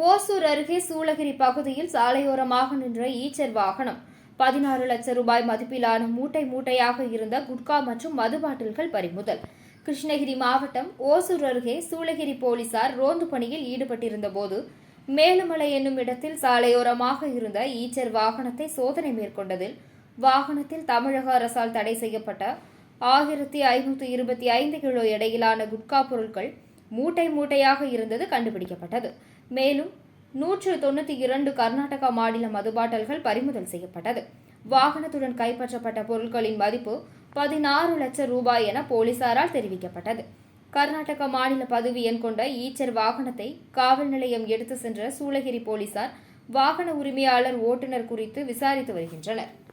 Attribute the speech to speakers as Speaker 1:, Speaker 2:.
Speaker 1: ஓசூர் அருகே சூளகிரி பகுதியில் சாலையோரமாக நின்ற ஈச்சர் வாகனம் பதினாறு லட்சம் ரூபாய் மதிப்பிலான மூட்டை மூட்டையாக இருந்த குட்கா மற்றும் மது பாட்டில்கள் பறிமுதல். கிருஷ்ணகிரி மாவட்டம் ஓசூர் அருகே சூளகிரி போலீசார் ரோந்து பணியில் ஈடுபட்டிருந்த போது மேலுமலை என்னும் இடத்தில் சாலையோரமாக இருந்த ஈச்சர் வாகனத்தை சோதனை மேற்கொண்டதில் வாகனத்தில் தமிழக அரசால் தடை செய்யப்பட்ட ஆயிரத்தி ஐநூற்றி இருபத்தி ஐந்து கிலோ எடையிலான குட்கா பொருட்கள் மூட்டை மூட்டையாக இருந்தது கண்டுபிடிக்கப்பட்டது. மேலும் நூற்று தொண்ணூற்றி இரண்டு கர்நாடகா மாநில மதுபாட்டல்கள் பறிமுதல் செய்யப்பட்டது. வாகனத்துடன் கைப்பற்றப்பட்ட பொருட்களின் மதிப்பு பதினாறு லட்சம் ரூபாய் என போலீசாரால் தெரிவிக்கப்பட்டது. கர்நாடக மாநில பதவி எண் கொண்ட ஈச்சர் வாகனத்தை காவல் நிலையம் எடுத்து சென்ற சூளகிரி போலீசார் வாகன உரிமையாளர் ஓட்டுநர் குறித்து விசாரித்து வருகின்றனர்.